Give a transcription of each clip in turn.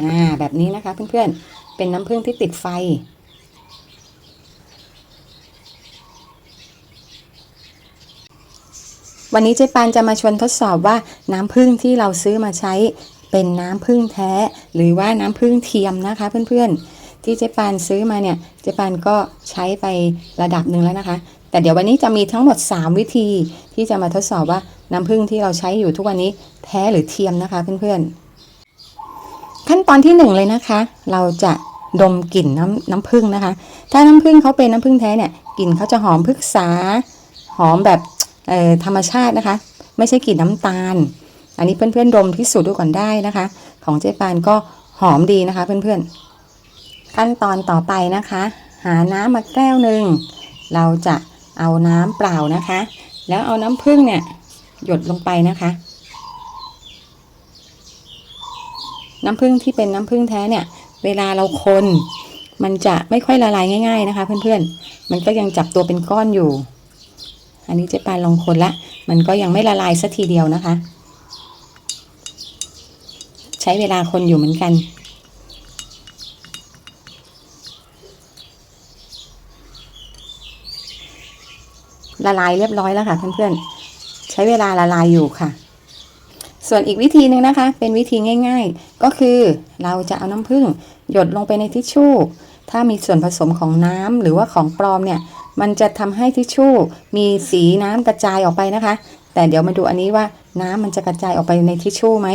อ่าแบบนี้นะคะเพื่อนๆ เป็นน้ำผึ้งที่ติดไฟ วันนี้เจ๊ปานจะมาชวนทดสอบว่าน้ำผึ้งที่เราซื้อมาใช้เป็นน้ำผึ้งแท้ หรือว่าน้ำผึ้งเทียมนะคะเพื่อนๆ ที่เจ๊ปานซื้อมาเนี่ยเจ๊ปานก็ใช้ไประดับหนึ่งแล้วนะคะ แต่เดี๋ยววันนี้จะมีทั้งหมด 3 วิธีที่จะมาทดสอบว่าน้ำผึ้งที่เราใช้อยู่ทุกวันนี้แท้หรือเทียมนะคะเพื่อนๆ ขั้นตอนที่หนึ่งเลยนะคะ เราจะดมกลิ่นน้ำน้ำผึ้งนะคะ ถ้าน้ำผึ้งเขาเป็นน้ำผึ้งแท้เนี่ยกลิ่นเขาจะหอมพฤกษา หอมแบบธรรมชาตินะคะ ไม่ใช่กลิ่นน้ำตาล อันนี้เพื่อนๆดมพิสูจน์ดูก่อนได้นะคะ ของเจ๊ปานก็หอมดีนะคะ เพื่อนๆ ขั้นตอนต่อไปนะคะ หาน้ำมาแก้วหนึ่งเราจะเอาน้ำเปล่านะคะ แล้วเอาน้ำผึ้งเนี่ยหยดลงไปนะคะ น้ำผึ้งที่เป็นน้ำผึ้งแท้เนี่ย เวลาเราคนมันจะไม่ค่อยละลายง่าย ๆนะคะ เพื่อนๆ มันก็ยังจับตัวเป็นก้อนอยู่ อันนี้เจ๊ปานลองคนละ มันก็ยังไม่ละลายสักทีเดียวนะคะ ใช้เวลาคนอยู่เหมือนกัน ละลายเรียบร้อยแล้วค่ะเพื่อนๆ ใช้เวลาละลายอยู่ค่ะ ส่วนอีกวิธีหนึ่งนะคะ เป็นวิธีง่าย ๆ ก็คือเราจะเอาน้ำผึ้งหยดลงไปในทิชชู่ ถ้ามีส่วนผสมของน้ำหรือว่าของปลอมเนี่ย มันจะทำให้ทิชชู่มีสีน้ำกระจายออกไปนะคะ แต่เดี๋ยวมาดูอันนี้ว่าน้ำมันจะกระจายออกไปในทิชชู่ไหม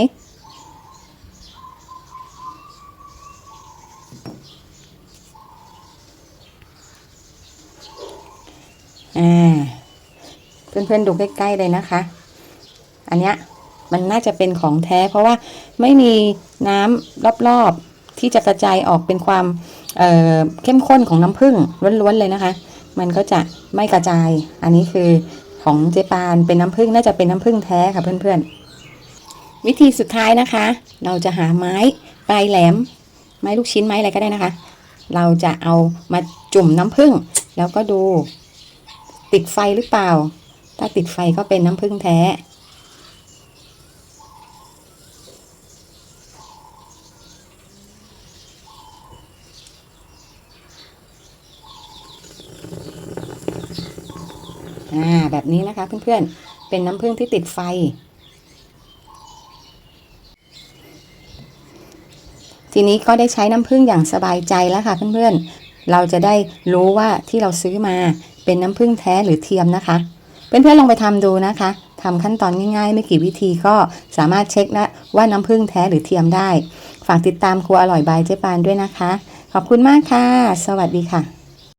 อ่าเพื่อนๆดูใกล้ๆเลยนะคะ อันเนี้ย มันน่าจะเป็นของแท้ เพราะว่าไม่มีน้ำรอบๆที่จะกระจายออกเป็นความเเข้มข้นของน้ำผึ้งล้วนๆเลยนะคะ มันก็จะไม่กระจาย อันนี้คือของเจปานเป็นน้ำผึ้งน่าจะเป็นน้ำผึ้งแท้ค่ะเพื่อนๆ วิธีสุดท้ายนะคะ เราจะหาไม้ปลายแหลม ไม้ลูกชิ้นไม้อะไรก็ได้นะคะ เราจะเอามาจุ่มน้ำผึ้งแล้วก็ดู ติดไฟหรือเปล่า ถ้าติดไฟก็เป็นน้ำผึ้งแท้ อ่าแบบนี้นะคะเพื่อนๆ เป็นน้ำผึ้งที่ติดไฟ ทีนี้ก็ได้ใช้น้ำผึ้งอย่างสบายใจแล้วค่ะเพื่อนๆ เราจะได้รู้ว่าที่เราซื้อมาเป็นน้ำผึ้งแท้หรือเทียมนะคะ เพื่อนๆลองไปทำดูนะคะทำขั้นตอนง่ายๆ ไม่กี่วิธีก็สามารถเช็คได้ว่าน้ำผึ้งแท้หรือเทียมได้ ฝากติดตามครัวอร่อยบายเจ๊ปานด้วยนะคะ ขอบคุณมากค่ะ สวัสดีค่ะ